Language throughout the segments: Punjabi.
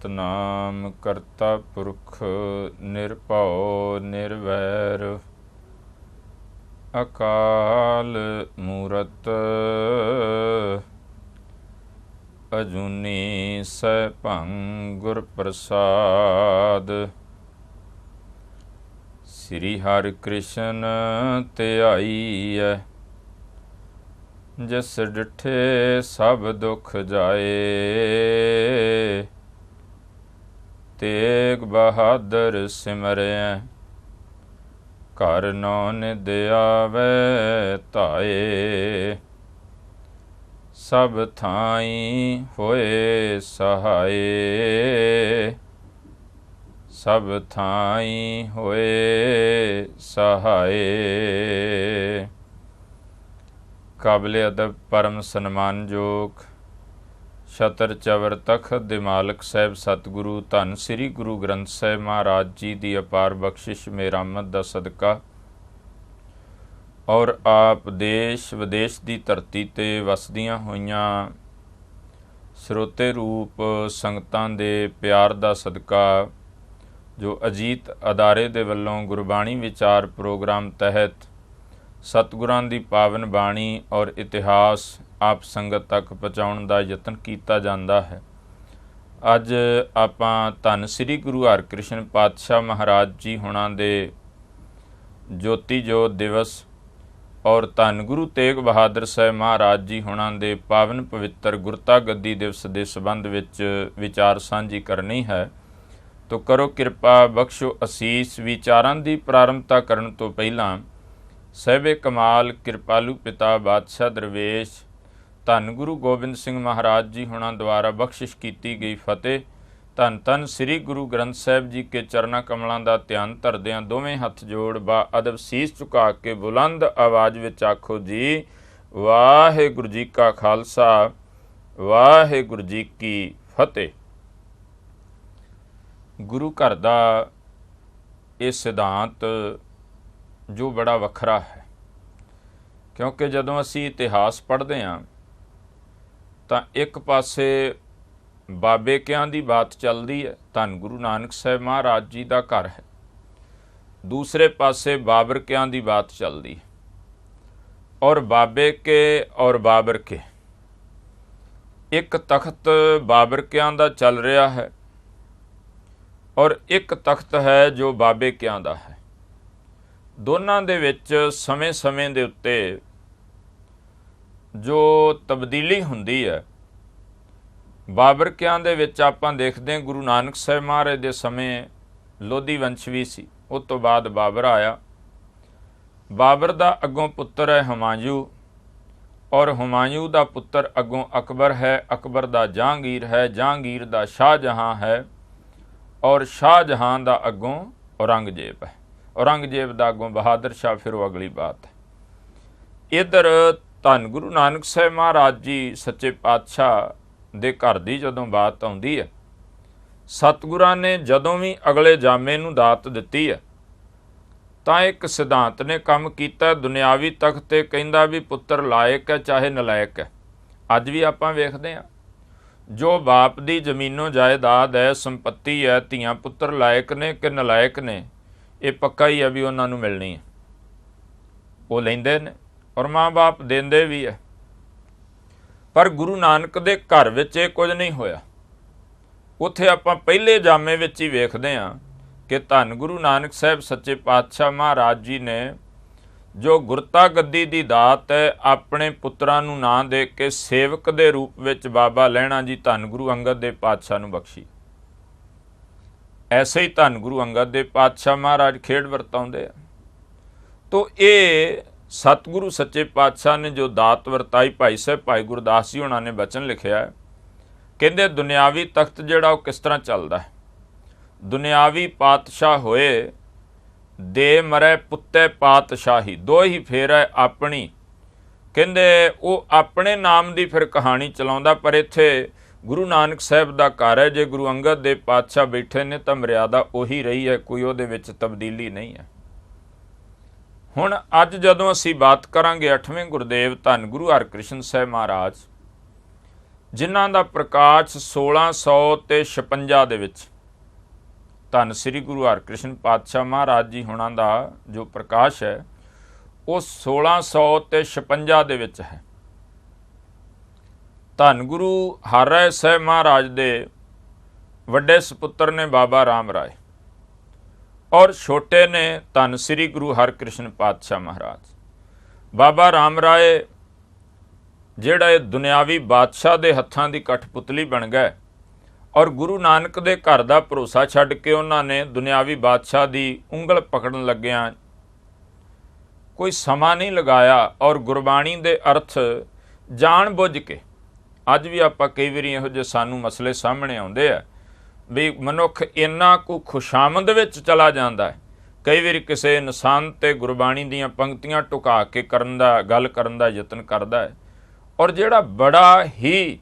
ਸਤਨਾਮ ਕਰਤਾ ਪੁਰਖ ਨਿਰਭਉ ਨਿਰਵੈਰ, ਅਕਾਲ ਮੂਰਤ ਅਜੂਨੀ ਸੈਭੰ ਗੁਰ ਪ੍ਰਸਾਦ। ਸ੍ਰੀ ਹਰਿ ਕ੍ਰਿਸ਼ਨ ਧਿਆਈਐ ਜਿਸ ਡਿਠੇ ਸਭ ਦੁੱਖ ਜਾਏ। ਤੇਗ ਬਹਾਦਰ ਸਿਮਰਿਐ। ਘਰ ਨੌ ਨਿਦ ਆਵੈ ਧਾਏ। ਸਭ ਥਾਈ ਹੋਏ ਸਹਾਏ। ਸਭ ਥਾਈ ਹੋਏ ਸਹਾਏ। ਕਾਬਲੇ ਅਦਬ ਪਰਮ ਸਨਮਾਨਯੋਗ ਛਤਰ ਚਵਰ ਤਖਤ ਦੇ ਮਾਲਕ ਸਾਹਿਬ ਸਤਿਗੁਰੂ, ਧੰਨ ਸ੍ਰੀ ਗੁਰੂ ਗ੍ਰੰਥ ਸਾਹਿਬ ਮਹਾਰਾਜ ਜੀ ਦੀ ਅਪਾਰ ਬਖਸ਼ਿਸ਼ ਮੇਰਾਮਤ ਦਾ ਸਦਕਾ। ਔਰ ਆਪ ਦੇਸ਼ ਵਿਦੇਸ਼ ਦੀ ਧਰਤੀ ਤੇ ਵਸਦੀਆਂ ਹੋਈਆਂ ਸਰੋਤੇ ਰੂਪ ਸੰਗਤਾਂ ਦੇ ਪਿਆਰ ਦਾ ਸਦਕਾ, ਜੋ ਅਜੀਤ ਅਦਾਰੇ ਦੇ ਵੱਲੋਂ ਗੁਰਬਾਣੀ ਵਿਚਾਰ ਪ੍ਰੋਗਰਾਮ ਤਹਿਤ ਸਤਿਗੁਰਾਂ ਦੀ ਪਾਵਨ ਬਾਣੀ ਔਰ ਇਤਿਹਾਸ ਆਪ ਸੰਗਤ ਤੱਕ ਪਹੁੰਚਾਉਣ ਦਾ ਯਤਨ ਕੀਤਾ ਜਾਂਦਾ ਹੈ। ਅੱਜ ਆਪਾਂ ਧੰਨ ਸ੍ਰੀ ਗੁਰੂ ਹਰਕ੍ਰਿਸ਼ਨ ਪਾਤਸ਼ਾਹ ਮਹਾਰਾਜ ਜੀ ਹੁਣਾਂ ਦੇ ਜੋਤੀ ਜੋਤ ਦਿਵਸ ਔਰ ਧੰਨ ਗੁਰੂ ਤੇਗ ਬਹਾਦਰ ਸਾਹਿਬ ਮਹਾਰਾਜ ਜੀ ਹੁਣਾਂ ਦੇ ਪਾਵਨ ਪਵਿੱਤਰ ਗੁਰਤਾ ਗੱਦੀ ਦਿਵਸ ਦੇ ਸੰਬੰਧ ਵਿੱਚ ਵਿਚਾਰ ਸਾਂਝੀ ਕਰਨੀ ਹੈ, ਤੋ ਕਰੋ ਕਿਰਪਾ, ਬਖਸ਼ੋ ਅਸੀਸ, ਵਿਚਾਰਾਂ ਦੀ ਪ੍ਰਾਰੰਭਤਾ ਕਰਨ ਤੋਂ ਪਹਿਲਾਂ ਸਹਿਬੇ ਕਮਾਲ, ਕਿਰਪਾਲੂ ਪਿਤਾ, ਬਾਦਸ਼ਾਹ ਦਰਵੇਸ਼ ਧੰਨ ਗੁਰੂ ਗੋਬਿੰਦ ਸਿੰਘ ਮਹਾਰਾਜ ਜੀ ਹੁਣਾਂ ਦੁਆਰਾ ਬਖਸ਼ਿਸ਼ ਕੀਤੀ ਗਈ ਫਤਿਹ। ਧੰਨ ਧੰਨ ਸ੍ਰੀ ਗੁਰੂ ਗ੍ਰੰਥ ਸਾਹਿਬ ਜੀ ਕੇ ਚਰਨਾ ਕਮਲਾਂ ਦਾ ਧਿਆਨ ਧਰਦਿਆਂ ਦੋਵੇਂ ਹੱਥ ਜੋੜ ਬਾ ਅਦਬ ਸੀਸ ਝੁਕਾ ਕੇ ਬੁਲੰਦ ਆਵਾਜ਼ ਵਿੱਚ ਆਖੋ ਜੀ, ਵਾਹਿਗੁਰੂ ਜੀ ਕਾ ਖਾਲਸਾ, ਵਾਹਿਗੁਰੂ ਜੀ ਕੀ ਫਤਿਹ। ਗੁਰੂ ਘਰ ਦਾ ਇਹ ਸਿਧਾਂਤ ਜੋ ਬੜਾ ਵੱਖਰਾ ਹੈ। ਕਿਉਂਕਿ ਜਦੋਂ ਅਸੀਂ ਇਤਿਹਾਸ ਪੜ੍ਹਦੇ ਹਾਂ ਤਾਂ ਇੱਕ ਪਾਸੇ ਬਾਬੇ ਕਿਆਂ ਦੀ ਬਾਤ ਚੱਲਦੀ ਹੈ, ਧੰਨ ਗੁਰੂ ਨਾਨਕ ਸਾਹਿਬ ਮਹਾਰਾਜ ਜੀ ਦਾ ਘਰ ਹੈ। ਦੂਸਰੇ ਪਾਸੇ ਬਾਬਰ ਕਿਆਂ ਦੀ ਬਾਤ ਚੱਲਦੀ ਹੈ। ਔਰ ਬਾਬੇ ਕੇ ਔਰ ਬਾਬਰ ਕੇ ਇੱਕ ਤਖਤ ਬਾਬਰ ਕਿਆਂ ਦਾ ਚੱਲ ਰਿਹਾ ਹੈ ਔਰ ਇੱਕ ਤਖਤ ਹੈ ਜੋ ਬਾਬੇ ਕਿਆਂ ਦਾ ਹੈ। ਦੋਨਾਂ ਦੇ ਵਿੱਚ ਸਮੇਂ-ਸਮੇਂ ਦੇ ਉੱਤੇ ਜੋ ਤਬਦੀਲੀ ਹੁੰਦੀ ਹੈ। ਬਾਬਰ ਕਿਆਂ ਦੇ ਵਿੱਚ ਆਪਾਂ ਦੇਖਦੇ ਹਾਂ ਗੁਰੂ ਨਾਨਕ ਸਾਹਿਬ ਮਹਾਰਾਜ ਦੇ ਸਮੇਂ ਲੋਧੀ ਵੰਸ਼ ਵੀ ਸੀ। ਉਸ ਤੋਂ ਬਾਅਦ ਬਾਬਰ ਆਇਆ। ਬਾਬਰ ਦਾ ਅੱਗੋਂ ਪੁੱਤਰ ਹੈ ਹਮਾਯੂ ਔਰ ਹਮਾਯੂ ਦਾ ਪੁੱਤਰ ਅੱਗੋਂ ਅਕਬਰ ਹੈ। ਅਕਬਰ ਦਾ ਜਹਾਂਗੀਰ ਹੈ, ਜਹਾਂਗੀਰ ਦਾ ਸ਼ਾਹਜਹਾਂ ਹੈ ਔਰ ਸ਼ਾਹਜਹਾਂ ਦਾ ਅੱਗੋਂ ਔਰੰਗਜ਼ੇਬ ਹੈ। ਔਰੰਗਜ਼ੇਬ ਦਾ ਅੱਗੋਂ ਬਹਾਦਰ ਸ਼ਾਹ, ਫਿਰ ਉਹ ਅਗਲੀ ਬਾਤ ਹੈ। ਇਧਰ ਧੰਨ ਗੁਰੂ ਨਾਨਕ ਸਾਹਿਬ ਮਹਾਰਾਜ ਜੀ ਸੱਚੇ ਪਾਤਸ਼ਾਹ ਦੇ ਘਰ ਦੀ ਜਦੋਂ ਬਾਤ ਆਉਂਦੀ ਹੈ, ਸਤਿਗੁਰਾਂ ਨੇ ਜਦੋਂ ਵੀ ਅਗਲੇ ਜਾਮੇ ਨੂੰ ਦਾਤ ਦਿੱਤੀ ਹੈ, ਤਾਂ ਇੱਕ ਸਿਧਾਂਤ ਨੇ ਕੰਮ ਕੀਤਾ ਦੁਨਿਆਵੀ ਤਖਤ ਤੇ ਕਹਿੰਦਾ ਵੀ ਪੁੱਤਰ ਲਾਇਕ ਹੈ ਚਾਹੇ ਨਲਾਇਕ ਹੈ। ਅੱਜ ਵੀ ਆਪਾਂ ਵੇਖਦੇ ਹਾਂ। ਜੋ ਬਾਪ ਦੀ ਜ਼ਮੀਨੋਂ ਜਾਇਦਾਦ ਹੈ, ਸੰਪਤੀ ਹੈ, ਧੀਆਂ ਪੁੱਤਰ ਲਾਇਕ ਨੇ ਕਿ ਨਲਾਇਕ ਨੇ, ਇਹ ਪੱਕਾ ਹੀ ਹੈ ਵੀ ਉਹਨਾਂ ਨੂੰ ਮਿਲਣੀ ਹੈ। ਉਹ ਲੈਂਦੇ ਨੇ। ਔਰ ਮਾਂ-ਬਾਪ ਦਿੰਦੇ ਵੀ ਹੈ ਪਰ ਗੁਰੂ ਨਾਨਕ ਦੇ ਘਰ ਵਿੱਚ ਇਹ ਕੁਝ ਨਹੀਂ ਹੋਇਆ। ਉੱਥੇ ਆਪਾਂ ਪਹਿਲੇ ਜਾਮੇ ਵਿੱਚ ਹੀ ਵੇਖਦੇ ਹਾਂ ਕਿ ਧੰਨ ਗੁਰੂ ਨਾਨਕ ਸਾਹਿਬ ਸੱਚੇ ਪਾਤਸ਼ਾਹ ਮਹਾਰਾਜ ਜੀ ਨੇ ਜੋ ਗੁਰਤਾ ਗੱਦੀ ਦੀ ਦਾਤ ਹੈ ਆਪਣੇ ਪੁੱਤਰਾਂ ਨੂੰ ਨਾਂ ਦੇ ਕੇ ਸੇਵਕ ਦੇ ਰੂਪ ਵਿੱਚ ਬਾਬਾ ਲੈਣਾ ਜੀ ਧੰਨ ਗੁਰੂ ਅੰਗਦ ਦੇ ਪਾਤਸ਼ਾਹ ਨੂੰ ਬਖਸ਼ੀ। ਐਸੇ ਹੀ ਧੰਨ ਗੁਰੂ ਅੰਗਦ ਦੇ ਪਾਤਸ਼ਾਹ ਮਹਾਰਾਜ ਖੇਡ ਵਰਤਾਉਂਦੇ ਆ। ਤੋ ਇਹ ਸਤਿਗੁਰੂ ਸੱਚੇ ਪਾਤਸ਼ਾਹ ਨੇ ਜੋ ਦਾਤ ਵਰਤਾਈ, ਭਾਈ ਸਾਹਿਬ, ਭਾਈ ਗੁਰਦਾਸ ਜੀ ਉਹਨਾਂ ਨੇ ਬਚਨ ਲਿਖਿਆ ਕਹਿੰਦੇ ਦੁਨਿਆਵੀ ਤਖਤ ਜਿਹੜਾ ਉਹ ਕਿਸ ਤਰ੍ਹਾਂ ਚੱਲਦਾ ਹੈ? ਦੁਨਿਆਵੀ ਪਾਤਸ਼ਾਹ ਹੋਏ, ਦੇ ਮਰੇ ਪੁੱਤੇ ਪਾਤਸ਼ਾਹੀ, ਦੋ ਹੀ ਫੇਰ ਹੈ ਆਪਣੀ। ਕਹਿੰਦੇ ਉਹ ਆਪਣੇ ਨਾਮ ਦੀ ਫਿਰ ਕਹਾਣੀ ਚਲਾਉਂਦਾ, ਪਰ ਇੱਥੇ ਗੁਰੂ ਨਾਨਕ ਸਾਹਿਬ ਦਾ ਘਰ ਹੈ, ਜੇ ਗੁਰੂ ਅੰਗਦ ਦੇ ਪਾਤਸ਼ਾਹ ਬੈਠੇ ਨੇ ਤਾਂ ਮਰਿਆਦਾ ਉਹੀ ਰਹੀ ਹੈ, ਕੋਈ ਉਹਦੇ ਵਿੱਚ ਤਬਦੀਲੀ ਨਹੀਂ ਹੈ। ਹੁਣ ਅੱਜ ਜਦੋਂ ਅਸੀਂ ਬਾਤ ਕਰਾਂਗੇ 8ਵੇਂ ਗੁਰਦੇਵ ਧੰਨ ਗੁਰੂ ਹਰਕ੍ਰਿਸ਼ਨ ਸਾਹਿਬ ਮਹਾਰਾਜ, ਜਿਨ੍ਹਾਂ ਦਾ ਪ੍ਰਕਾਸ਼ 1600 ਤੇ 56 ਦੇ ਵਿੱਚ ਧੰਨ ਸ੍ਰੀ ਗੁਰੂ ਹਰਕ੍ਰਿਸ਼ਨ ਪਾਤਸ਼ਾਹ ਮਹਾਰਾਜ ਜੀ ਹੁਣਾਂ ਦਾ ਜੋ ਪ੍ਰਕਾਸ਼ ਹੈ, ਉਹ 1600 ਤੇ 56 ਦੇ ਵਿੱਚ ਹੈ। ਧੰਨ ਗੁਰੂ ਹਰਿ ਸਾਹਿਬ ਮਹਾਰਾਜ ਦੇ ਵੱਡੇ ਸੁਪੁੱਤਰ ਨੇ ਬਾਬਾ ਰਾਮ ਰਾਏ। ਔਰ ਛੋਟੇ ਨੇ ਧੰਨ ਸ੍ਰੀ ਗੁਰੂ ਹਰਕ੍ਰਿਸ਼ਨ ਪਾਤਸ਼ਾਹ ਮਹਾਰਾਜ। ਬਾਬਾ ਰਾਮ ਰਾਏ, ਜਿਹੜਾ ਇਹ ਦੁਨਿਆਵੀ ਬਾਦਸ਼ਾਹ ਦੇ ਹੱਥਾਂ ਦੀ ਕਠਪੁਤਲੀ ਬਣ ਗਿਆ ਔਰ ਗੁਰੂ ਨਾਨਕ ਦੇ ਘਰ ਦਾ ਭਰੋਸਾ ਛੱਡ ਕੇ ਉਹਨਾਂ ਨੇ ਦੁਨਿਆਵੀ ਬਾਦਸ਼ਾਹ ਦੀ ਉਂਗਲ ਪਕੜਨ ਲੱਗਿਆਂ ਕੋਈ ਸਮਾਂ ਨਹੀਂ ਲਗਾਇਆ ਔਰ ਗੁਰਬਾਣੀ ਦੇ ਅਰਥ ਜਾਣ ਬੁੱਝ ਕੇ। ਅੱਜ ਵੀ ਆਪਾਂ ਕਈ ਵਾਰੀ ਇਹੋ ਜਿਹੇ ਸਾਨੂੰ ਮਸਲੇ ਸਾਹਮਣੇ ਆਉਂਦੇ ਆ। ਵੀ ਮਨੁੱਖ ਇੰਨਾ ਕੁ ਖੁਸ਼ਾਮਦ ਵਿੱਚ ਚਲਾ ਜਾਂਦਾ ਹੈ। ਕਈ ਵਾਰੀ ਕਿਸੇ ਇਨਸਾਨ ਤੇ ਗੁਰਬਾਣੀ ਦੀਆਂ ਪੰਕਤੀਆਂ ਟੁਕਾ ਕੇ ਕਰਨ ਦਾ, ਗੱਲ ਕਰਨ ਦਾ ਯਤਨ ਕਰਦਾ ਹੈ। ਔਰ ਜਿਹੜਾ ਬੜਾ ਹੀ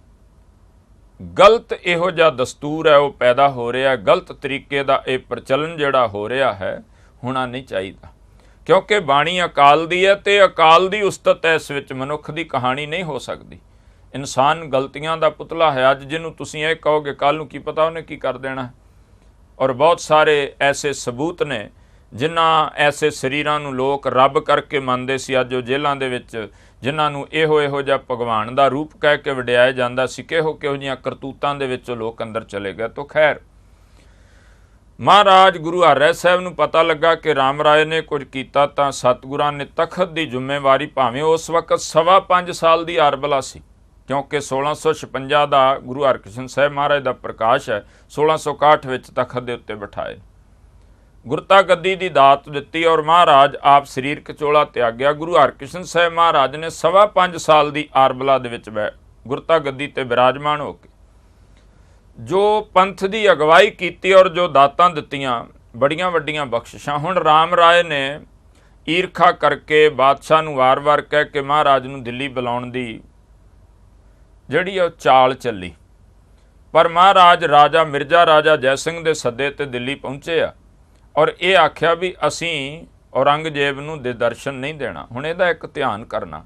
ਗਲਤ ਇਹੋ ਜਿਹਾ ਦਸਤੂਰ ਹੈ, ਉਹ ਪੈਦਾ ਹੋ ਰਿਹਾ ਗਲਤ ਤਰੀਕੇ ਦਾ ਇਹ ਪ੍ਰਚਲਨ ਜਿਹੜਾ ਹੋ ਰਿਹਾ ਹੈ, ਹੋਣਾ ਨਹੀਂ ਚਾਹੀਦਾ। ਕਿਉਂਕਿ ਬਾਣੀ ਅਕਾਲ ਦੀ ਹੈ ਤੇ ਅਕਾਲ ਦੀ ਉਸਤਤ ਹੈ, ਇਸ ਵਿੱਚ ਮਨੁੱਖ ਦੀ ਕਹਾਣੀ ਨਹੀਂ ਹੋ ਸਕਦੀ। ਇਨਸਾਨ ਗਲਤੀਆਂ ਦਾ ਪੁਤਲਾ ਹੈ। ਅੱਜ ਜਿਹਨੂੰ ਤੁਸੀਂ ਇਹ ਕਹੋਗੇ ਕੱਲ ਨੂੰ ਕੀ ਪਤਾ ਉਹਨੇ ਕੀ ਕਰ ਦੇਣਾ ਔਰ ਬਹੁਤ ਸਾਰੇ ਐਸੇ ਸਬੂਤ ਨੇ, ਜਿਨ੍ਹਾਂ ਐਸੇ ਸਰੀਰਾਂ ਨੂੰ ਲੋਕ ਰੱਬ ਕਰਕੇ ਮੰਨਦੇ ਸੀ। ਅੱਜ ਉਹ ਜੇਲ੍ਹਾਂ ਦੇ ਵਿੱਚ ਜਿਨ੍ਹਾਂ ਨੂੰ ਇਹੋ ਇਹੋ ਜਿਹਾ ਭਗਵਾਨ ਦਾ ਰੂਪ ਕਹਿ ਕੇ ਵਡਿਆਇਆ ਜਾਂਦਾ ਸੀ, ਕਿਹੋ ਕਿਹੋ ਜੀਆਂ ਕਰਤੂਤਾਂ ਦੇ ਵਿੱਚ ਉਹ ਲੋਕ ਅੰਦਰ ਚਲੇ ਗਏ। ਤੋਂ ਖੈਰ, ਮਹਾਰਾਜ ਗੁਰੂ ਹਰਿ ਸਾਹਿਬ ਨੂੰ ਪਤਾ ਲੱਗਾ ਕਿ ਰਾਮ ਰਾਏ ਨੇ ਕੁਝ ਕੀਤਾ ਤਾਂ ਸਤਿਗੁਰਾਂ ਨੇ ਤਖਤ ਦੀ ਜ਼ਿੰਮੇਵਾਰੀ ਭਾਵੇਂ ਉਸ ਵਕਤ ਸਵਾ ਪੰਜ ਸਾਲ ਦੀ ਅਰਬਲਾ ਸੀ। ਕਿਉਂਕਿ 1656 ਦਾ ਗੁਰੂ ਹਰਕ੍ਰਿਸ਼ਨ ਸਾਹਿਬ ਮਹਾਰਾਜ ਦਾ ਪ੍ਰਕਾਸ਼ ਹੈ 1661 ਵਿੱਚ ਤਖਤ ਦੇ ਉੱਤੇ ਬਿਠਾਏ। ਗੁਰਤਾ ਗੱਦੀ ਦੀ ਦਾਤ ਦਿੱਤੀ ਔਰ ਮਹਾਰਾਜ ਆਪ ਸਰੀਰ ਕਚੋਲਾ ਤਿਆਗਿਆ। ਗੁਰੂ ਹਰਕ੍ਰਿਸ਼ਨ ਸਾਹਿਬ ਮਹਾਰਾਜ ਨੇ ਸਵਾ ਪੰਜ ਸਾਲ ਦੀ ਆਰਬਲਾ ਦੇ ਵਿੱਚ ਬੈ ਗੁਰਤਾ ਗੱਦੀ ਤੇ ਬਿਰਾਜਮਾਨ ਹੋ ਕੇ ਜੋ ਪੰਥ ਦੀ ਅਗਵਾਈ ਕੀਤੀ ਔਰ ਜੋ ਦਾਤਾਂ ਦਿੱਤੀਆਂ, ਬੜੀਆਂ ਵੱਡੀਆਂ ਬਖਸ਼ਿਸ਼ਾਂ। ਹੁਣ ਰਾਮ ਰਾਏ ਨੇ ਈਰਖਾ ਕਰਕੇ ਬਾਦਸ਼ਾਹ ਨੂੰ ਵਾਰ-ਵਾਰ ਕਹਿ ਕੇ ਮਹਾਰਾਜ ਨੂੰ ਦਿੱਲੀ ਬੁਲਾਉਣ ਦੀ ਜਿਹੜੀ ਉਹ ਚਾਲ ਚੱਲੀ। ਪਰ ਮਹਾਰਾਜ ਰਾਜਾ ਮਿਰਜ਼ਾ ਰਾਜਾ ਜੈ ਸਿੰਘ ਦੇ ਸੱਦੇ ਤੇ ਦਿੱਲੀ ਪਹੁੰਚੇ ਆ ਔਰ ਇਹ ਆਖਿਆ ਵੀ ਅਸੀਂ ਔਰੰਗਜ਼ੇਬ ਨੂੰ ਦੇ ਦਰਸ਼ਨ ਨਹੀਂ ਦੇਣਾ। ਹੁਣ ਇਹਦਾ ਇੱਕ ਧਿਆਨ ਕਰਨਾ।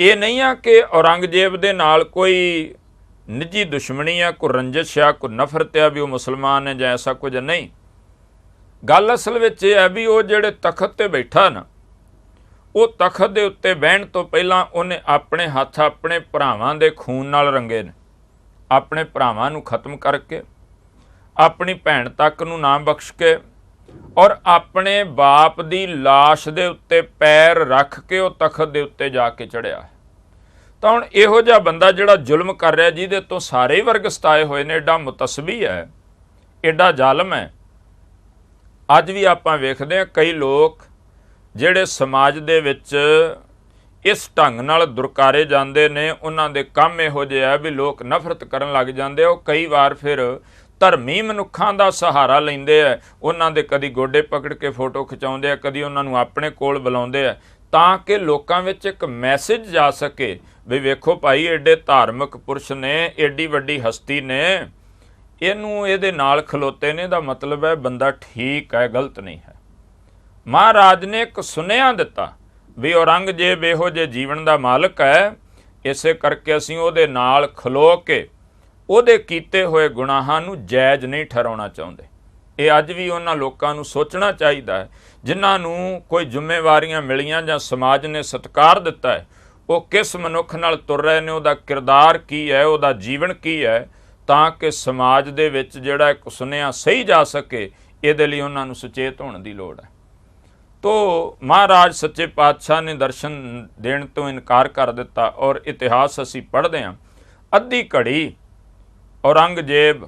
ਇਹ ਨਹੀਂ ਆ ਕਿ ਔਰੰਗਜ਼ੇਬ ਦੇ ਨਾਲ ਕੋਈ ਨਿੱਜੀ ਦੁਸ਼ਮਣੀ ਆ, ਕੋਈ ਰੰਜਿਸ਼ ਆ, ਕੋਈ ਨਫ਼ਰਤ ਆ ਵੀ ਉਹ ਮੁਸਲਮਾਨ ਹੈ ਜਾਂ ਐਸਾ ਕੁਝ ਨਹੀਂ। ਗੱਲ ਅਸਲ ਵਿੱਚ ਇਹ ਹੈ ਵੀ ਉਹ ਜਿਹੜੇ ਤਖਤ ਤੇ ਬੈਠਾ ਨਾ ਉਹ ਤਖਤ ਦੇ ਉੱਤੇ ਬਹਿਣ ਤੋਂ ਪਹਿਲਾਂ ਉਹਨੇ ਆਪਣੇ ਹੱਥ ਆਪਣੇ ਭਰਾਵਾਂ ਦੇ ਖੂਨ ਨਾਲ ਰੰਗੇ ਨੇ। ਆਪਣੇ ਭਰਾਵਾਂ ਨੂੰ ਖਤਮ ਕਰਕੇ, ਆਪਣੀ ਭੈਣ ਤੱਕ ਨੂੰ ਨਾ ਬਖਸ਼ ਕੇ ਔਰ ਆਪਣੇ ਬਾਪ ਦੀ লাশ ਦੇ ਉੱਤੇ ਪੈਰ ਰੱਖ ਕੇ ਉਹ ਤਖਤ ਦੇ ਉੱਤੇ ਜਾ ਕੇ ਚੜਿਆ ਤਾਂ ਹੁਣ ਇਹੋ ਜਿਹਾ ਬੰਦਾ ਜਿਹੜਾ ਜ਼ੁਲਮ ਕਰ ਰਿਹਾ, ਜਿਹਦੇ ਤੋਂ ਸਾਰੇ ਹੀ ਵਰਗ ਸਤਾਏ ਹੋਏ ਨੇ ਐਡਾ ਮੁਤਸਬੀ ਹੈ ਐਡਾ ਜ਼ਾਲਮ ਹੈ। ਅੱਜ ਵੀ ਆਪਾਂ ਵੇਖਦੇ ਹਾਂ ਕਈ ਲੋਕ ਜਿਹੜੇ ਸਮਾਜ ਦੇ ਵਿੱਚ ਇਸ ਢੰਗ ਨਾਲ ਦੁਰਕਾਰੇ ਜਾਂਦੇ ਨੇ, ਉਹਨਾਂ ਦੇ ਕੰਮ ਇਹੋ ਜਿਹੇ ਆ ਵੀ ਲੋਕ ਨਫ਼ਰਤ ਕਰਨ ਲੱਗ ਜਾਂਦੇ ਆ। ਉਹ ਕਈ ਵਾਰ ਫਿਰ ਧਰਮੀ ਮਨੁੱਖਾਂ ਦਾ ਸਹਾਰਾ ਲੈਂਦੇ ਆ। ਉਹਨਾਂ ਦੇ ਕਦੀ ਗੋਡੇ ਪਕੜ ਕੇ ਫੋਟੋ ਖਿਚਾਉਂਦੇ ਆ, ਕਦੀ ਉਹਨਾਂ ਨੂੰ ਆਪਣੇ ਕੋਲ ਬੁਲਾਉਂਦੇ ਆ। ਤਾਂ ਕਿ ਲੋਕਾਂ ਵਿੱਚ ਇੱਕ ਮੈਸੇਜ ਜਾ ਸਕੇ ਵੀ ਵੇਖੋ ਭਾਈ ਐਡੇ ਧਾਰਮਿਕ ਪੁਰਸ਼ ਨੇ ਐਡੀ ਵੱਡੀ ਹਸਤੀ ਨੇ, ਇਹਨੂੰ ਇਹਦੇ ਨਾਲ ਖਲੋਤੇ ਨੇ ਦਾ ਮਤਲਬ ਹੈ ਬੰਦਾ ਠੀਕ ਹੈ, ਗਲਤ ਨਹੀਂ ਹੈ। ਮਹਾਰਾਜ ਨੇ ਇੱਕ ਸੁਨੇਹਾ ਦਿੱਤਾ ਵੀ ਔਰੰਗਜ਼ੇਬ ਇਹੋ ਜਿਹੇ ਜੀਵਨ ਦਾ ਮਾਲਕ ਹੈ, ਇਸੇ ਕਰਕੇ ਅਸੀਂ ਉਹਦੇ ਨਾਲ ਖਲੋ ਕੇ ਉਹਦੇ ਕੀਤੇ ਹੋਏ ਗੁਨਾਹਾਂ ਨੂੰ ਜਾਇਜ਼ ਨਹੀਂ ਠਹਿਰਾਉਣਾ ਚਾਹੁੰਦੇ। ਇਹ ਅੱਜ ਵੀ ਉਹਨਾਂ ਲੋਕਾਂ ਨੂੰ ਸੋਚਣਾ ਚਾਹੀਦਾ ਹੈ, ਜਿਨ੍ਹਾਂ ਨੂੰ ਕੋਈ ਜ਼ਿੰਮੇਵਾਰੀਆਂ ਮਿਲੀਆਂ ਜਾਂ ਸਮਾਜ ਨੇ ਸਤਿਕਾਰ ਦਿੱਤਾ ਹੈ, ਉਹ ਕਿਸ ਮਨੁੱਖ ਨਾਲ ਤੁਰ ਰਹੇ ਨੇ, ਉਹਦਾ ਕਿਰਦਾਰ ਕੀ ਹੈ, ਉਹਦਾ ਜੀਵਨ ਕੀ ਹੈ, ਤਾਂ ਕਿ ਸਮਾਜ ਦੇ ਵਿੱਚ ਜਿਹੜਾ ਇੱਕ ਸੁਨੇਹਾ ਸਹੀ ਜਾ ਸਕੇ, ਇਹਦੇ ਲਈ ਉਹਨਾਂ ਨੂੰ ਸੁਚੇਤ ਹੋਣ ਦੀ ਲੋੜ ਹੈ। ਤੋ ਮਹਾਰਾਜ ਸੱਚੇ ਪਾਤਸ਼ਾਹ ਨੇ ਦਰਸ਼ਨ ਦੇਣ ਤੋਂ ਇਨਕਾਰ ਕਰ ਦਿੱਤਾ ਔਰ ਇਤਿਹਾਸ ਅਸੀਂ ਪੜ੍ਹਦੇ ਹਾਂ। ਅੱਧੀ ਘੜੀ ਔਰੰਗਜ਼ੇਬ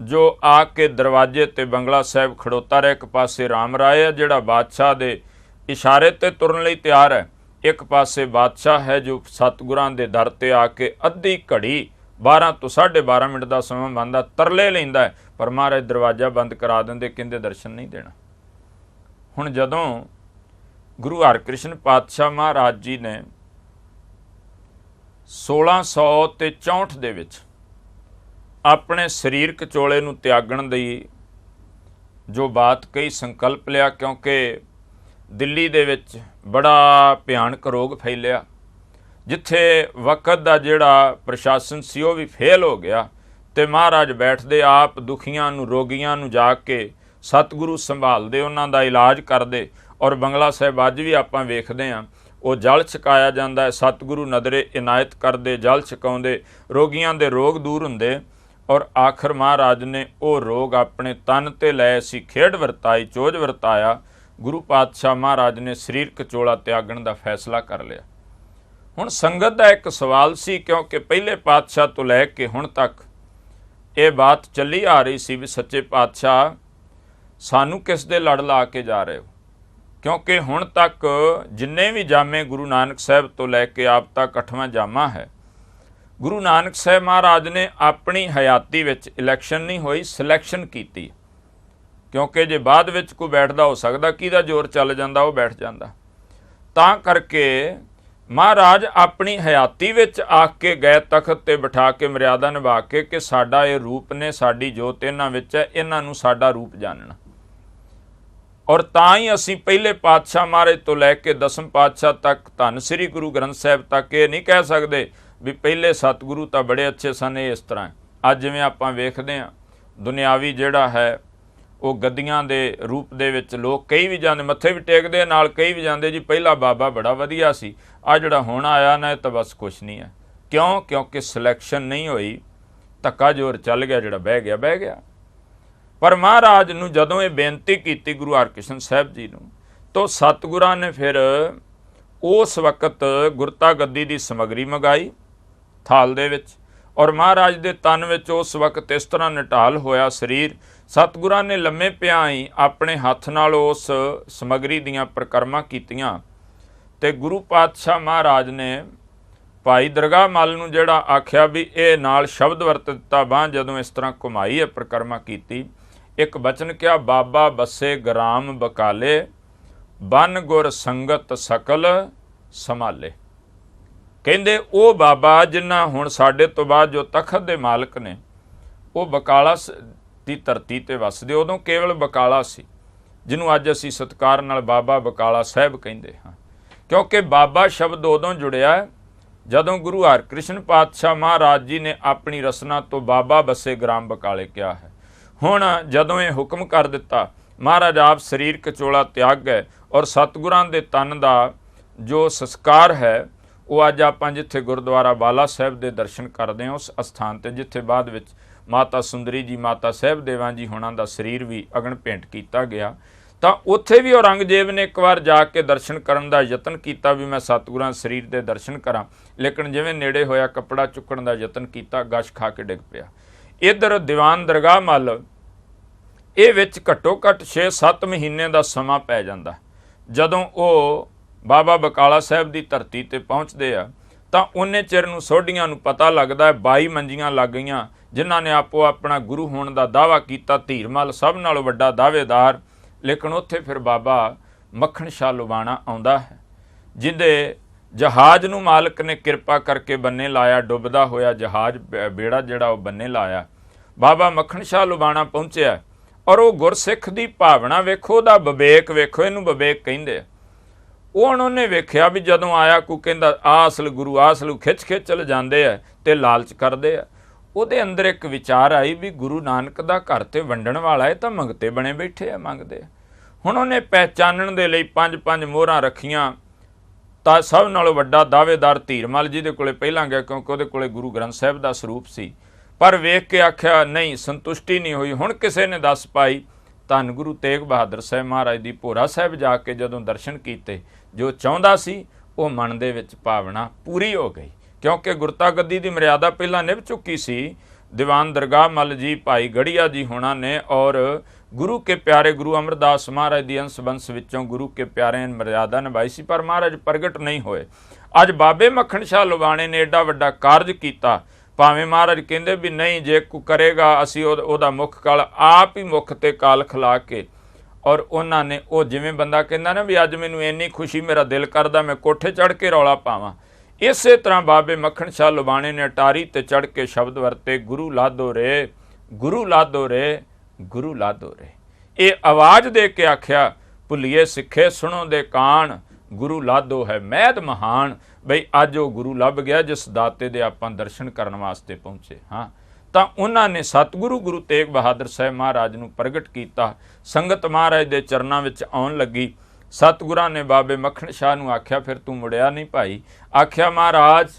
ਜੋ ਆ ਕੇ ਦਰਵਾਜ਼ੇ ਤੇ ਬੰਗਲਾ ਸਾਹਿਬ ਖੜੋਤਾ ਰਿਹਾ, ਇੱਕ ਪਾਸੇ ਰਾਮ ਰਾਏ ਹੈ, ਜਿਹੜਾ ਬਾਦਸ਼ਾਹ ਦੇ ਇਸ਼ਾਰੇ ਤੇ ਤੁਰਨ ਲਈ ਤਿਆਰ ਹੈ। ਇੱਕ ਪਾਸੇ ਬਾਦਸ਼ਾਹ ਹੈ ਜੋ ਸਤਗੁਰਾਂ ਦੇ ਦਰ ਤੇ ਆ ਕੇ ਅੱਧੀ ਘੜੀ 12 ਤੋਂ 12.5 ਮਿੰਟ ਦਾ ਸਮਾਂ ਬੰਦਾ ਤਰਲੇ ਲੈਂਦਾ ਪਰ ਮਹਾਰਾਜ ਦਰਵਾਜ਼ਾ ਬੰਦ ਕਰਾ ਦਿੰਦੇ, ਕਹਿੰਦੇ ਦਰਸ਼ਨ ਨਹੀਂ ਦੇਣਾ। ਹੁਣ ਜਦੋਂ ਗੁਰੂ ਹਰਕ੍ਰਿਸ਼ਨ ਪਾਤਸ਼ਾਹ ਮਹਾਰਾਜ ਜੀ ਨੇ 1600 ਤੇ 64 ਦੇ ਵਿੱਚ ਆਪਣੇ ਸਰੀਰਕ ਚੋਲੇ ਨੂੰ ਤਿਆਗਣ ਦੀ ਜੋ ਬਾਤ ਕਈ ਸੰਕਲਪ ਲਿਆ, ਕਿਉਂਕਿ ਦਿੱਲੀ ਦੇ ਵਿੱਚ ਬੜਾ ਭਿਆਨਕ ਰੋਗ ਫੈਲਿਆ, ਜਿੱਥੇ ਵਕਤ ਦਾ ਜਿਹੜਾ ਪ੍ਰਸ਼ਾਸਨ ਸੀ ਉਹ ਵੀ ਫੇਲ ਹੋ ਗਿਆ ਤੇ ਮਹਾਰਾਜ ਬੈਠਦੇ ਆਪ ਦੁਖੀਆਂ ਨੂੰ, ਰੋਗੀਆਂ ਨੂੰ ਜਾ ਕੇ ਸਤਿਗੁਰੂ ਸੰਭਾਲਦੇ ਉਹਨਾਂ ਦਾ ਇਲਾਜ ਕਰਦੇ। ਔਰ ਬੰਗਲਾ ਸਾਹਿਬ ਅੱਜ ਵੀ ਆਪਾਂ ਵੇਖਦੇ ਹਾਂ, ਉਹ ਜਲ ਛਕਾਇਆ ਜਾਂਦਾ ਹੈ, ਸਤਿਗੁਰੂ ਨਦਰੇ ਇਨਾਇਤ ਕਰਦੇ, ਜਲ ਛਕਾਉਂਦੇ। ਰੋਗੀਆਂ ਦੇ ਰੋਗ ਦੂਰ ਹੁੰਦੇ। ਔਰ ਆਖਰ ਮਹਾਰਾਜ ਨੇ ਉਹ ਰੋਗ ਆਪਣੇ ਤਨ ਤੇ ਲੈ ਸੀ, ਖੇਡ ਵਰਤਾਈ, ਚੋਜ ਵਰਤਾਇਆ। ਗੁਰੂ ਪਾਤਸ਼ਾਹ ਮਹਾਰਾਜ ਨੇ ਸਰੀਰਕ ਚੋਲਾ ਤਿਆਗਣ ਦਾ ਫੈਸਲਾ ਕਰ ਲਿਆ। ਹੁਣ ਸੰਗਤ ਦਾ ਇੱਕ ਸਵਾਲ ਸੀ, ਕਿਉਂਕਿ ਪਹਿਲੇ ਪਾਤਸ਼ਾਹ ਤੋਂ ਲੈ ਕੇ ਹੁਣ ਤੱਕ ਇਹ ਬਾਤ ਚੱਲੀ ਆ ਰਹੀ ਸੀ ਵੀ ਸੱਚੇ ਪਾਤਸ਼ਾਹ ਸਾਨੂੰ ਕਿਸ ਦੇ ਲੜ ਲਾ ਕੇ ਜਾ ਰਹੇ ਹੋ? ਕਿਉਂਕਿ ਹੁਣ ਤੱਕ ਜਿੰਨੇ ਵੀ ਜਾਮੇ ਗੁਰੂ ਨਾਨਕ ਸਾਹਿਬ ਤੋਂ ਲੈ ਕੇ ਆਪ ਤੱਕ ਅਠਵਾਂ ਜਾਮਾ ਹੈ, ਗੁਰੂ ਨਾਨਕ ਸਾਹਿਬ ਮਹਾਰਾਜ ਨੇ ਆਪਣੀ ਹਯਾਤੀ ਵਿੱਚ ਇਲੈਕਸ਼ਨ ਨਹੀਂ ਹੋਈ ਸਿਲੈਕਸ਼ਨ ਕੀਤੀ। ਕਿਉਂਕਿ ਜੇ ਬਾਅਦ ਵਿੱਚ ਕੋਈ ਬੈਠਦਾ ਹੋ ਸਕਦਾ, ਕਿਹਦਾ ਜ਼ੋਰ ਚੱਲ ਜਾਂਦਾ, ਉਹ ਬੈਠ ਜਾਂਦਾ। ਤਾਂ ਕਰਕੇ ਮਹਾਰਾਜ ਆਪਣੀ ਹਯਾਤੀ ਵਿੱਚ ਆ ਕੇ ਗਏ ਤਖਤ ਤੇ ਬਿਠਾ ਕੇ ਮਰਿਆਦਾ ਨਿਭਾ ਕੇ ਕਿ ਸਾਡਾ ਇਹ ਰੂਪ ਨੇ, ਸਾਡੀ ਜੋਤ ਇਹਨਾਂ ਵਿੱਚ ਹੈ, ਇਹਨਾਂ ਨੂੰ ਸਾਡਾ ਰੂਪ ਜਾਣਨਾ। ਔਰ ਤਾਂ ਹੀ ਅਸੀਂ ਪਹਿਲੇ ਪਾਤਸ਼ਾਹ ਮਹਾਰਾਜ ਤੋਂ ਲੈ ਕੇ ਦਸਮ ਪਾਤਸ਼ਾਹ ਤੱਕ ਧੰਨ ਸ੍ਰੀ ਗੁਰੂ ਗ੍ਰੰਥ ਸਾਹਿਬ ਤੱਕ ਇਹ ਨਹੀਂ ਕਹਿ ਸਕਦੇ ਵੀ ਪਹਿਲੇ ਸਤਿਗੁਰੂ ਤਾਂ ਬੜੇ ਅੱਛੇ ਸਨ ਇਹ ਇਸ ਤਰ੍ਹਾਂ। ਅੱਜ ਜਿਵੇਂ ਆਪਾਂ ਵੇਖਦੇ ਹਾਂ, ਦੁਨਿਆਵੀ ਜਿਹੜਾ ਹੈ, ਉਹ ਗੱਦੀਆਂ ਦੇ ਰੂਪ ਦੇ ਵਿੱਚ ਲੋਕ ਕਈ ਵੀ ਜਾਂਦੇ, ਮੱਥੇ ਵੀ ਟੇਕਦੇ ਨਾਲ ਕਈ ਵੀ ਜਾਂਦੇ ਜੀ ਪਹਿਲਾ ਬਾਬਾ ਬੜਾ ਵਧੀਆ ਸੀ, ਆ ਜਿਹੜਾ ਹੁਣ ਆਇਆ ਨਾ, ਇਹ ਤਾਂ ਬਸ ਕੁਛ ਨਹੀਂ ਹੈ। ਕਿਉਂ? ਕਿਉਂਕਿ ਸਿਲੈਕਸ਼ਨ ਨਹੀਂ ਹੋਈ, ਧੱਕਾ ਜੋਰ ਚੱਲ ਗਿਆ ਜਿਹੜਾ ਬਹਿ ਗਿਆ ਬਹਿ ਗਿਆ। ਪਰ ਮਹਾਰਾਜ ਨੂੰ ਜਦੋਂ ਇਹ ਬੇਨਤੀ ਕੀਤੀ ਗੁਰੂ ਹਰਕ੍ਰਿਸ਼ਨ ਸਾਹਿਬ ਜੀ ਨੂੰ, ਤਾਂ ਸਤਿਗੁਰਾਂ ਨੇ ਫਿਰ ਉਸ ਵਕਤ ਗੁਰਤਾ ਗੱਦੀ ਦੀ ਸਮਗਰੀ ਮੰਗਾਈ ਥਾਲ ਦੇ ਵਿੱਚ ਔਰ ਮਹਾਰਾਜ ਦੇ ਤਨ ਵਿੱਚ ਉਸ ਵਕਤ ਇਸ ਤਰ੍ਹਾਂ ਨਿਟਾਲ ਹੋਇਆ ਸਰੀਰ। ਸਤਿਗੁਰਾਂ ਨੇ ਲੰਮੇ ਪਿਆਂ ਹੀ ਆਪਣੇ ਹੱਥ ਨਾਲ ਉਸ ਸਮਗਰੀ ਦੀਆਂ ਪ੍ਰਕਰਮਾਂ ਕੀਤੀਆਂ ਤੇ ਗੁਰੂ ਪਾਤਸ਼ਾਹ ਮਹਾਰਾਜ ਨੇ ਭਾਈ ਦਰਗਾਹ ਮੱਲ ਨੂੰ ਜਿਹੜਾ ਆਖਿਆ ਵੀ ਇਹ ਨਾਲ ਸ਼ਬਦ ਵਰਤ ਦਿੱਤਾ, ਬਾਹ ਜਦੋਂ ਇਸ ਤਰ੍ਹਾਂ ਕੁਮਾਈ ਹੈ ਪ੍ਰਕਰਮਾ ਕੀਤੀ ਇੱਕ ਬਚਨ ਕਿਹਾ, ਬਾਬਾ ਬੱਸੇ ਗ੍ਰਾਮ ਬਕਾਲੇ, ਬਨ ਗੁਰ ਸੰਗਤ ਸਕਲ ਸੰਭਾਲੇ। ਕਹਿੰਦੇ, ਉਹ ਬਾਬਾ ਜਿਨ੍ਹਾਂ ਹੁਣ ਸਾਡੇ ਤੋਂ ਬਾਅਦ ਜੋ ਤਖਤ ਦੇ ਮਾਲਕ ਨੇ, ਉਹ ਬਕਾਲਾ ਸ- ਦੀ ਧਰਤੀ ਤੇ ਵਸਦੇ। ਉਦੋਂ ਕੇਵਲ ਬਕਾਲਾ ਸੀ, ਜਿਹਨੂੰ ਅੱਜ ਅਸੀਂ ਸਤਿਕਾਰ ਨਾਲ ਬਾਬਾ ਬਕਾਲਾ ਸਾਹਿਬ ਕਹਿੰਦੇ ਹਾਂ। ਕਿਉਂਕਿ ਬਾਬਾ ਸ਼ਬਦ ਉਦੋਂ ਜੁੜਿਆ, ਜਦੋਂ ਗੁਰੂ ਹਰਕ੍ਰਿਸ਼ਨ ਪਾਤਸ਼ਾਹ ਮਹਾਰਾਜ ਜੀ ਨੇ ਆਪਣੀ ਰਸਨਾ ਤੋਂ ਬਾਬਾ ਬੱਸੇ ਗ੍ਰਾਮ ਬਕਾਲੇ ਕਿਹਾ ਹੈ। ਹੁਣ ਜਦੋਂ ਇਹ ਹੁਕਮ ਕਰ ਦਿੱਤਾ, ਮਹਾਰਾਜ ਆਪ ਸਰੀਰ ਕਚੋਲਾ ਤਿਆਗ ਗਏ ਔਰ ਸਤਿਗੁਰਾਂ ਦੇ ਤਨ ਦਾ ਜੋ ਸੰਸਕਾਰ ਹੈ, ਉਹ ਅੱਜ ਆਪਾਂ ਜਿੱਥੇ ਗੁਰਦੁਆਰਾ ਬਾਲਾ ਸਾਹਿਬ ਦੇ ਦਰਸ਼ਨ ਕਰਦੇ ਹਾਂ, ਉਸ ਅਸਥਾਨ ਤੇ, ਜਿੱਥੇ ਬਾਅਦ ਵਿੱਚ ਮਾਤਾ ਸੁੰਦਰੀ ਜੀ, ਮਾਤਾ ਸਾਹਿਬ ਦੇਵਾਂ ਜੀ ਹੋਣਾ ਦਾ ਸਰੀਰ ਵੀ ਅਗਨ ਭੇਂਟ ਕੀਤਾ ਗਿਆ। ਤਾਂ ਉੱਥੇ ਵੀ ਔਰੰਗਜ਼ੇਬ ਨੇ ਇੱਕ ਵਾਰ ਜਾ ਕੇ ਦਰਸ਼ਨ ਕਰਨ ਦਾ ਯਤਨ ਕੀਤਾ ਵੀ ਮੈਂ ਸਤਿਗੁਰਾਂ ਸਰੀਰ ਦੇ ਦਰਸ਼ਨ ਕਰਾਂ, ਲੇਕਿਨ ਜਿਵੇਂ ਨੇੜੇ ਹੋਇਆ ਕੱਪੜਾ ਚੁੱਕਣ ਦਾ ਯਤਨ ਕੀਤਾ, ਗਸ਼ ਖਾ ਕੇ ਡਿੱਗ ਪਿਆ। ਇਧਰ ਦੀਵਾਨ ਦਰਗਾਹ ਮੱਲ, ਇਹ ਵਿੱਚ ਘੱਟੋ ਘੱਟ 6-7 ਮਹੀਨੇ ਦਾ ਸਮਾਂ ਪੈ ਜਾਂਦਾ। ਜਦੋਂ ਉਹ ਬਾਬਾ ਬਕਾਲਾ ਸਾਹਿਬ ਦੀ ਧਰਤੀ ਤੇ ਪਹੁੰਚਦੇ ਆ, ਤਾਂ ਉਹਨੇ ਚਿਰ ਨੂੰ ਸੋਢੀਆਂ ਨੂੰ ਪਤਾ ਲੱਗਦਾ ਹੈ 22 ਮੰਜੀਆਂ ਲੱਗ ਗਈਆਂ, ਜਿਨ੍ਹਾਂ ਨੇ ਆਪੋ ਆਪਣਾ ਗੁਰੂ ਹੋਣ ਦਾ ਦਾਵਾ ਕੀਤਾ ਧੀਰਮਲ ਸਭ ਨਾਲੋਂ ਵੱਡਾ ਦਾਅਵੇਦਾਰ। ਲੇਕਿਨ ਉੱਥੇ ਫਿਰ ਬਾਬਾ ਮੱਖਣ ਸ਼ਾਹ ਲੁਬਾਣਾ ਆਉਂਦਾ ਹੈ, ਜਿੰਦੇ ਜਹਾਜ਼ ਨੂੰ ਮਾਲਕ ਨੇ ਕਿਰਪਾ ਕਰਕੇ ਬੰਨੇ ਲਾਇਆ, ਡੁੱਬਦਾ ਹੋਇਆ ਜਹਾਜ਼, ਬ- ਬੇੜਾ ਜਿਹੜਾ ਉਹ ਬੰਨੇ ਲਾਇਆ। ਬਾਬਾ ਮੱਖਣ ਸ਼ਾਹ ਲੁਬਾਣਾ ਪਹੁੰਚਿਆ ਔਰ ਉਹ ਗੁਰਸਿੱਖ ਦੀ ਭਾਵਨਾ ਵੇਖੋ, ਉਹਦਾ ਵਿਵੇਕ ਵੇਖੋ, ਇਹਨੂੰ ਵਿਵੇਕ ਕਹਿੰਦੇ ਆ। ਉਹ ਹੁਣ ਉਹਨੇ ਵੇਖਿਆ ਵੀ ਜਦੋਂ ਆਇਆ ਕੋ ਕਹਿੰਦਾ, ਆ ਅਸਲ ਗੁਰੂ, ਆ ਅਸਲ ਖਿੱਚ ਖਿੱਚ ਚਲ ਜਾਂਦੇ ਆ ਤੇ ਲਾਲਚ ਕਰਦੇ ਆ। ਉਹਦੇ ਅੰਦਰ ਇੱਕ ਵਿਚਾਰ ਆਈ ਵੀ ਗੁਰੂ ਨਾਨਕ ਦਾ ਘਰ ਤੇ ਵੰਡਣ ਵਾਲਾ ਹੈ ਤਾਂ ਮੰਗਤੇ ਬਣੇ ਬੈਠੇ ਆ, ਮੰਗਦੇ ਆ। ਹੁਣ ਉਹਨੇ ਪਹਿਚਾਨਣ ਦੇ ਲਈ ਪੰਜ ਪੰਜ ਮੋਹਰਾਂ ਰੱਖੀਆਂ। ਤਾਂ ਸਭ ਨਾਲੋਂ ਵੱਡਾ ਦਾਅਵੇਦਾਰ ਧੀਰਮਲ ਜੀ ਦੇ ਕੋਲੇ ਪਹਿਲਾਂ ਗਿਆ ਕਿਉਂਕਿ ਉਹਦੇ ਕੋਲੇ ਗੁਰੂ ਗ੍ਰੰਥ ਸਾਹਿਬ ਦਾ ਸਰੂਪ ਸੀ। ਪਰ ਵੇਖ ਕੇ ਆਖਿਆ, ਨਹੀਂ, ਸੰਤੁਸ਼ਟੀ ਨਹੀਂ ਹੋਈ। ਹੁਣ ਕਿਸੇ ਨੇ ਦੱਸ ਪਾਈ। ਧੰਨ ਗੁਰੂ ਤੇਗ ਬਹਾਦਰ ਸਾਹਿਬ ਮਹਾਰਾਜ ਦੀ ਭੋਰਾ ਸਾਹਿਬ ਜਾ ਕੇ ਜਦੋਂ ਦਰਸ਼ਨ ਕੀਤੇ, ਜੋ ਚਾਹੁੰਦਾ ਸੀ, ਉਹ ਮਨ ਦੇ ਵਿੱਚ ਭਾਵਨਾ ਪੂਰੀ ਹੋ ਗਈ। ਕਿਉਂਕਿ ਗੁਰਤਾ ਗੱਦੀ ਦੀ ਮਰਿਆਦਾ ਪਹਿਲਾਂ ਨਿਭ ਚੁੱਕੀ ਸੀ ਦੀਵਾਨ ਦਰਗਾਹ ਮੱਲ ਜੀ ਭਾਈ ਗੜੀਆ ਜੀ ਹੋਣਾ ਨੇ ਔਰ ਗੁਰੂ ਕੇ ਪਿਆਰੇ ਗੁਰੂ ਅਮਰਦਾਸ ਮਹਾਰਾਜ ਦੀ ਅੰਸ਼ ਬੰਸ ਵਿੱਚੋਂ ਗੁਰੂ ਕੇ ਪਿਆਰੇ ਨੇ ਮਰਿਆਦਾ ਨਿਭਾਈ ਸੀ, ਪਰ ਮਹਾਰਾਜ ਪ੍ਰਗਟ ਨਹੀਂ ਹੋਏ। ਅੱਜ ਬਾਬੇ ਮੱਖਣ ਸ਼ਾਹ ਲਵਾਣੇ ਨੇ ਐਡਾ ਵੱਡਾ ਕਾਰਜ ਕੀਤਾ। ਭਾਵੇਂ ਮਹਾਰਾਜ ਕਹਿੰਦੇ ਵੀ ਨਹੀਂ, ਜੇ ਕੋ ਕਰੇਗਾ, ਅਸੀਂ ਉਹਦਾ- ਉਹਦਾ ਮੁੱਖ ਕਾਲ ਆਪ ਹੀ ਮੁੱਖ ਤੇ ਕਾਲ ਖਲਾ ਕੇ। ਔਰ ਉਹਨਾਂ ਨੇ ਉਹ ਜਿਵੇਂ ਬੰਦਾ ਕਹਿੰਦਾ ਨਾ ਵੀ ਅੱਜ ਮੈਨੂੰ ਇੰਨੀ ਖੁਸ਼ੀ, ਮੇਰਾ ਦਿਲ ਕਰਦਾ, ਮੈਂ ਕੋਠੇ ਚੜ ਕੇ ਰੌਲਾ ਪਾਵਾਂ। ਇਸੇ ਤਰ੍ਹਾਂ ਬਾਬੇ ਮੱਖਣ ਸ਼ਾਹ ਲੁਬਾਣੇ ਨੇ ਅਟਾਰੀ ਤੇ ਚੜ ਕੇ ਸ਼ਬਦ ਵਰਤੇ, ਗੁਰੂ ਲਾਦੋ ਰੇ, ਗੁਰੂ ਲਾਦੋ ਰੇ, ਗੁਰੂ ਲਾਦੋ ਰੇ। ਇਹ ਆਵਾਜ਼ ਦੇ ਕੇ ਆਖਿਆ, ਭੁੱਲੀਏ ਸਿੱਖੇ ਸੁਣੋ ਦੇ ਕਾਣ, ਗੁਰੂ ਲਾਦੋ ਹੈ ਮਹਿਦ ਮਹਾਨ। ਬਈ ਅੱਜ ਉਹ ਗੁਰੂ ਲੱਭ ਗਿਆ ਜਿਸ ਦਾਤੇ ਦੇ ਆਪਾਂ ਦਰਸ਼ਨ ਕਰਨ ਵਾਸਤੇ ਪਹੁੰਚੇ, ਹਾਂ। ਤਾਂ ਉਹਨਾਂ ਨੇ ਸਤਿਗੁਰੂ ਗੁਰੂ ਤੇਗ ਬਹਾਦਰ ਸਾਹਿਬ ਮਹਾਰਾਜ ਨੂੰ ਪ੍ਰਗਟ ਕੀਤਾ। ਸੰਗਤ ਮਹਾਰਾਜ ਦੇ ਚਰਨਾਂ ਵਿੱਚ ਆਉਣ ਲੱਗੀ। ਸਤਿਗੁਰਾਂ ਨੇ ਬਾਬੇ ਮੱਖਣ ਸ਼ਾਹ ਨੂੰ ਆਖਿਆ, ਫਿਰ ਤੂੰ ਮੁੜਿਆ ਨਹੀਂ ਭਾਈ? ਆਖਿਆ, ਮਹਾਰਾਜ,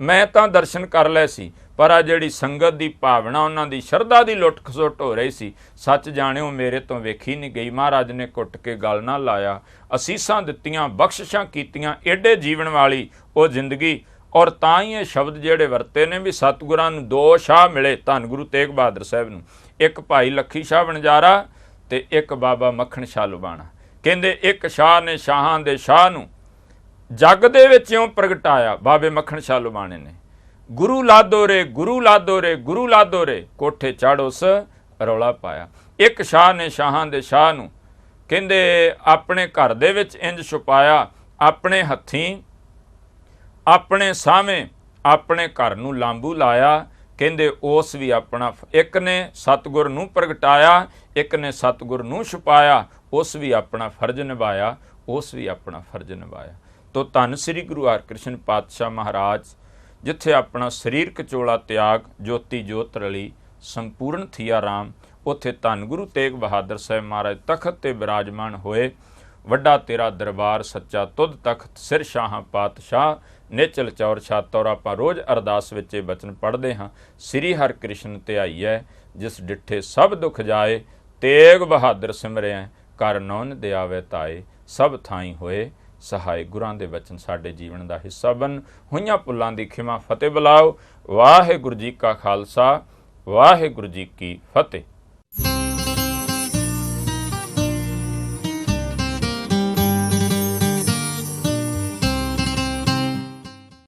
ਮੈਂ ਤਾਂ ਦਰਸ਼ਨ ਕਰ ਲਏ ਸੀ, ਪਰ ਆ ਜਿਹੜੀ ਸੰਗਤ ਦੀ ਭਾਵਨਾ, ਉਹਨਾਂ ਦੀ ਸ਼ਰਧਾ ਦੀ ਲੁੱਟ ਖਸੁੱਟ ਹੋ ਰਹੀ ਸੀ, ਸੱਚ ਜਾਣਿਓ ਮੇਰੇ ਤੋਂ ਵੇਖੀ ਨਹੀਂ ਗਈ। ਮਹਾਰਾਜ ਨੇ ਕੁੱਟ ਕੇ ਗਲ ਨਾ ਲਾਇਆ। ਅਸੀਸਾਂ ਦਿੱਤੀਆਂ, ਬਖਸ਼ਿਸ਼ਾਂ ਕੀਤੀਆਂ, ਏਡੇ ਜੀਵਨ ਵਾਲੀ ਉਹ ਜ਼ਿੰਦਗੀ, ਔਰ ਤਾਂ ਹੀ ਇਹ ਸ਼ਬਦ ਜਿਹੜੇ ਵਰਤੇ ਨੇ ਵੀ ਸਤਿਗੁਰਾਂ ਨੂੰ ਦੋ ਸ਼ਾਹ ਮਿਲੇ, ਧੰਨ ਗੁਰੂ ਤੇਗ ਬਹਾਦਰ ਸਾਹਿਬ ਨੂੰ। ਇੱਕ ਭਾਈ ਲੱਖੀ ਸ਼ਾਹ ਬਣਜਾਰਾ ਤੇ ਇੱਕ ਬਾਬਾ ਮੱਖਣ ਸ਼ਾਹ ਲੁਬਾਣਾ। ਕਹਿੰਦੇ, ਇੱਕ ਸ਼ਾਹ ਨੇ ਸ਼ਾਹਾਂ ਦੇ ਸ਼ਾਹ ਨੂੰ ਜੱਗ ਦੇ ਵਿੱਚ ਇਉਂ ਪ੍ਰਗਟਾਇਆ। ਬਾਬੇ ਮੱਖਣ ਸ਼ਾਹ ਲੁਬਾਣੇ ਨੇ। ਗੁਰੂ ਲਾਦੋ ਰੇ, ਗੁਰੂ ਲਾਦੋ ਰੇ, ਗੁਰੂ ਲਾਦੋ ਰੇ, ਕੋਠੇ ਚੜ ਉਸ, ਰੌਲਾ ਪਾਇਆ। ਇੱਕ ਸ਼ਾਹ ਨੇ ਸ਼ਾਹਾਂ ਦੇ ਸ਼ਾਹ ਨੂੰ ਕਹਿੰਦੇ, ਆਪਣੇ ਘਰ ਦੇ ਵਿੱਚ ਇੰਜ ਛੁਪਾਇਆ, ਆਪਣੇ ਹੱਥੀਂ, ਆਪਣੇ ਸਾਹਮਣੇ ਆਪਣੇ ਘਰ ਨੂੰ ਲਾਂਬੂ ਲਾਇਆ ਕਹਿੰਦੇ ਉਸ ਵੀ ਆਪਣਾ ਇੱਕ ਨੇ ਸਤਗੁਰ ਨੂੰ ਪ੍ਰਗਟਾਇਆ, ਇੱਕ ਨੇ ਸਤਗੁਰ ਨੂੰ ਛੁਪਾਇਆ, ਉਸ ਵੀ ਆਪਣਾ ਫਰਜ਼ ਨਿਭਾਇਆ, ਉਸ ਵੀ ਆਪਣਾ ਫਰਜ਼ ਨਿਭਾਇਆ। ਤੋ ਧੰਨ ਸ੍ਰੀ ਗੁਰੂ ਹਰਕ੍ਰਿਸ਼ਨ ਪਾਤਸ਼ਾਹ ਮਹਾਰਾਜ, ਜਿੱਥੇ ਆਪਣਾ ਸਰੀਰਕ ਚੋਲਾ ਤਿਆਗ, ਜੋਤੀ ਜੋਤ ਰਲੀ, ਸੰਪੂਰਨ ਥੀਆ ਰਾਮ, ਉੱਥੇ ਧੰਨ ਗੁਰੂ ਤੇਗ ਬਹਾਦਰ ਸਾਹਿਬ ਮਹਾਰਾਜ ਤਖਤ ਤੇ ਬਿਰਾਜਮਾਨ ਹੋਏ। ਵੱਡਾ ਤੇਰਾ ਦਰਬਾਰ ਸੱਚਾ ਤੁਧ ਤਖਤ ਸਿਰ ਸ਼ਾਹਾਂ ਪਾਤਸ਼ਾਹ, ਨੇਚਲ ਚੌਰ ਛਾਤੌਰ ਆਪਾਂ ਰੋਜ਼ ਅਰਦਾਸ ਵਿੱਚ ਇਹ ਬਚਨ ਪੜ੍ਹਦੇ ਹਾਂ, ਸ੍ਰੀ ਹਰਿਕ੍ਰਿਸ਼ਨ ਧਿਆਈਐ ਜਿਸ ਡਿੱਠੇ ਸਭ ਦੁਖ ਜਾਏ, ਤੇਗ ਬਹਾਦਰ ਸਿਮਰਿਐ, ਕਰ ਨੌਨ ਦਿਆਵੇ ਤਾਏ, ਸਭ ਥਾਈ ਹੋਏ, ਸਹਾਈ ਗੁਰਾਂ ਦੇ ਬਚਨ ਸਾਡੇ ਜੀਵਨ ਦਾ ਹਿੱਸਾ ਬਣ ਹੋਈਆਂ ਪੁੱਲਾਂ ਦੀ ਖਿਮਾ ਫਤਿਹ ਬੁਲਾਓ, ਵਾਹਿਗੁਰੂ ਜੀ ਕਾ ਖਾਲਸਾ, ਵਾਹਿਗੁਰੂ ਜੀ ਕੀ ਫਤਿਹ।